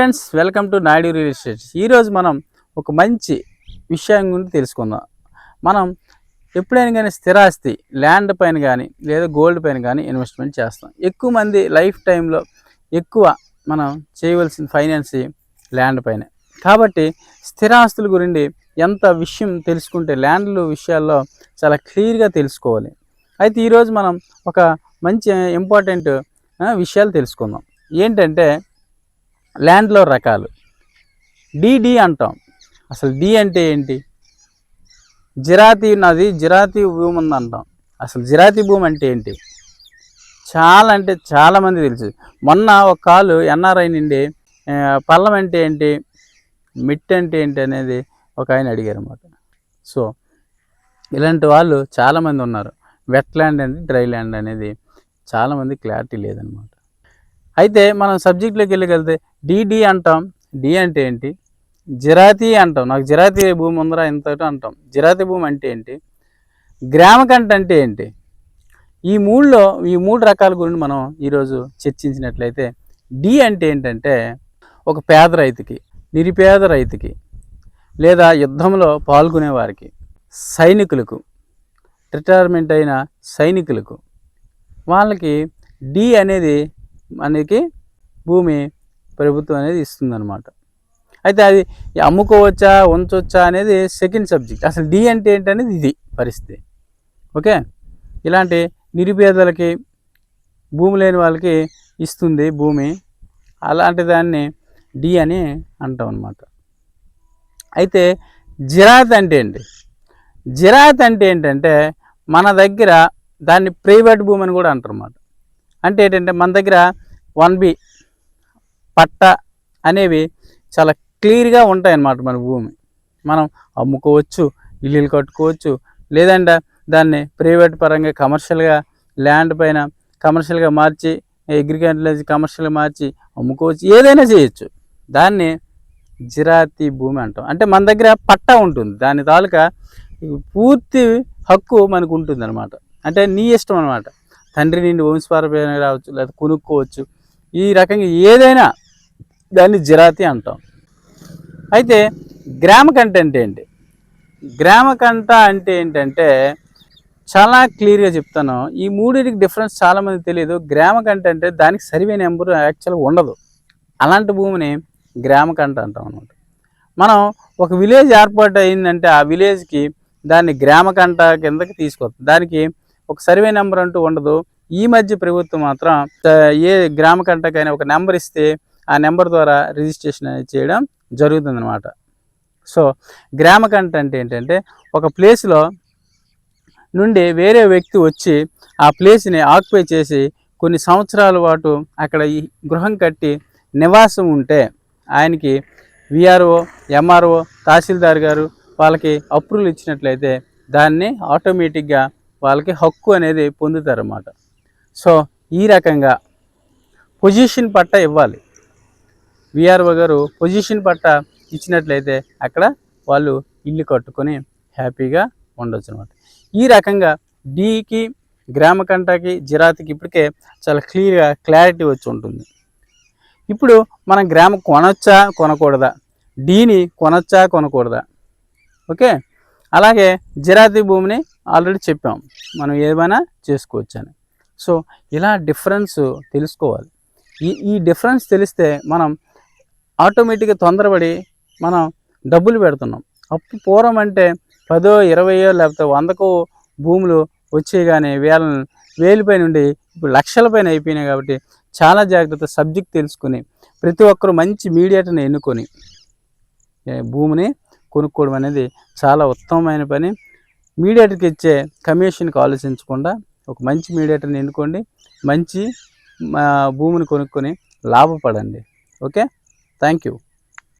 Friends welcome to Naidu real estate ఈరోజు మనం ఒక మంచి విషయం గురించి తెలుసుకుందాం. మనం ఎప్పుడైనా కానీ స్థిరాస్తి ల్యాండ్ పైన కానీ లేదా గోల్డ్ పైన కానీ ఇన్వెస్ట్మెంట్ చేస్తాం. ఎక్కువ మంది లైఫ్ టైంలో ఎక్కువ మనం చేయవలసిన ఫైనాన్స్ ల్యాండ్ పైన. కాబట్టి స్థిరాస్తుల గురించి ఎంత విషయం తెలుసుకుంటే ల్యాండ్ల విషయాల్లో చాలా క్లియర్గా తెలుసుకోవాలి. అయితే ఈరోజు మనం ఒక మంచి ఇంపార్టెంట్ విషయాలు తెలుసుకుందాం. ఏంటంటే ల్యాండ్లో రకాలు. డిడి అంటాం. అసలు డి అంటే ఏంటి? జిరాతీ నది జిరాతీ భూమి ఉంది అంటాం. అసలు జిరాతీ భూమి అంటే ఏంటి? చాలా అంటే చాలామంది తెలుసు. మొన్న ఒక కాలు ఎన్ఆర్ఐ నుండి పల్లం అంటే ఏంటి మిట్ అంటే ఏంటి అనేది ఒక ఆయన అడిగారు అనమాట సో ఇలాంటి వాళ్ళు చాలామంది ఉన్నారు. వెట్ ల్యాండ్ అనేది డ్రై ల్యాండ్ అనేది చాలామంది క్లారిటీ లేదనమాట అయితే మనం సబ్జెక్ట్లోకి వెళ్ళగలిగితే డిడి అంటాం. డి అంటే ఏంటి? జిరాతీ అంటాం. నాకు జిరాతీ భూమి ఉందరా ఇంతటి అంటాం. జిరాతీ భూమి అంటే ఏంటి? గ్రామకంట అంటే ఏంటి? ఈ మూడులో ఈ మూడు రకాల గురించి మనం ఈరోజు చర్చించినట్లయితే డి అంటే ఏంటంటే ఒక పేద రైతుకి నిరుపేద రైతుకి లేదా యుద్ధంలో పాల్గొనే వారికి సైనికులకు రిటైర్మెంట్ అయిన సైనికులకు వాళ్ళకి డి అనేది మనకి భూమి ప్రభుత్వం అనేది ఇస్తుందన్నమాట. అయితే అది అమ్ముకోవచ్చా ఉంచవచ్చా అనేది సెకండ్ సబ్జెక్ట్ అసలు డి అంటే ఏంటనేది ఇది పరిస్థితి. ఓకే? ఇలాంటి నిరుపేదలకి భూమి లేని వాళ్ళకి ఇస్తుంది భూమి. అలాంటి దాన్ని డి అని అంటాం అనమాట అయితే జిరాత్ అంటే ఏంటి? జిరాత్ అంటే ఏంటంటే మన దగ్గర దాన్ని ప్రైవేట్ భూమి అని కూడా అంటారు అనమాట అంటే ఏంటంటే మన దగ్గర వన్ బి పట్ట అనేవి చాలా క్లియర్గా ఉంటాయన్నమాట మన భూమి. మనం అమ్ముకోవచ్చు ఇల్లులు కట్టుకోవచ్చు లేదంటే దాన్ని ప్రైవేట్ పరంగా కమర్షియల్గా ల్యాండ్ పైన కమర్షియల్గా మార్చి అగ్రికల్చర్ కమర్షియల్గా మార్చి అమ్ముకోవచ్చు ఏదైనా చేయొచ్చు. దాన్ని జిరాతి భూమి అంటాం. అంటే మన దగ్గర పట్టా ఉంటుంది. దాని తాలూకా పూర్తి హక్కు మనకు ఉంటుంది అనమాట అంటే నీ ఇష్టం అనమాట తండ్రి నుండి వంశపారపైన రావచ్చు లేదా కొనుక్కోవచ్చు. ఈ రకంగా ఏదైనా దాన్ని జిరాతి అంటాం. అయితే గ్రామ కంట అంటే ఏంటి? గ్రామ కంట అంటే ఏంటంటే చాలా క్లియర్గా చెప్తాను. ఈ మూడింటికి డిఫరెన్స్ చాలామంది తెలియదు గ్రామ కంట అంటే దానికి సరివైన నెంబర్ యాక్చువల్గా ఉండదు. అలాంటి భూమిని గ్రామ కంట అంటాం అనమాట మనం ఒక విలేజ్ ఏర్పాటు అయిందంటే ఆ విలేజ్కి దాన్ని గ్రామ కంట కిందకి తీసుకొస్తాం. దానికి ఒక సర్వే నెంబర్ అంటూ ఉండదు. ఈ మధ్య ప్రభుత్వం మాత్రం ఏ గ్రామ కంటకైనా ఒక నెంబర్ ఇస్తే ఆ నెంబర్ ద్వారా రిజిస్ట్రేషన్ చేయడం జరుగుతుందన్నమాట. సో గ్రామ కంట అంటే ఏంటంటే ఒక ప్లేస్లో నుండి వేరే వ్యక్తి వచ్చి ఆ ప్లేస్ని ఆక్యుపై చేసి కొన్ని సంవత్సరాల పాటు అక్కడ ఈ గృహం కట్టి నివాసం ఉంటే ఆయనకి విఆర్ఓ ఎంఆర్ఓ తహసీల్దార్ గారు వాళ్ళకి అప్రూవల్ ఇచ్చినట్లయితే దాన్ని ఆటోమేటిక్గా వాళ్ళకి హక్కు అనేది పొందుతారన్నమాట. సో ఈ రకంగా పొజిషన్ పట్ట ఇవ్వాలి. విఆర్ఓ గారు పొజిషన్ పట్ట ఇచ్చినట్లయితే అక్కడ వాళ్ళు ఇల్లు కట్టుకొని హ్యాపీగా ఉండొచ్చు అనమాట ఈ రకంగా డీకి గ్రామ కంటకి జిరాతికి ఇప్పటికే చాలా క్లియర్గా క్లారిటీ వచ్చి ఉంటుంది. ఇప్పుడు మనం గ్రామ కొనొచ్చా కొనకూడదా? డీని కొనొచ్చా కొనకూడదా? ఓకే? అలాగే జిరాతి భూమిని ఆల్రెడీ చెప్పాం. మనం ఏమైనా చేసుకోవచ్చు అని సో ఇలా డిఫరెన్స్ తెలుసుకోవాలి. ఈ ఈ డిఫరెన్స్ తెలిస్తే మనం ఆటోమేటిక్గా తొందరపడి మనం డబ్బులు పెడుతున్నాం. అప్పు పూర్వం అంటే పదో ఇరవయో లేకపోతే వందకో భూములు వచ్చే కానీ వేల వేలిపై నుండి ఇప్పుడు లక్షల పైన అయిపోయినాయి కాబట్టి చాలా జాగ్రత్త సబ్జెక్ట్ తెలుసుకుని ప్రతి ఒక్కరు మంచి మీడియాటర్ని ఎన్నుకొని భూమిని కొనుక్కోవడం అనేది చాలా ఉత్తమమైన పని. మీడియేటర్కి ఇచ్చే కమిషన్కి ఆలోచించకుండా ఒక మంచి మీడియేటర్ని ఎన్నుకోండి. మంచి మా భూమిని కొనుక్కొని లాభపడండి. ఓకే? Thank you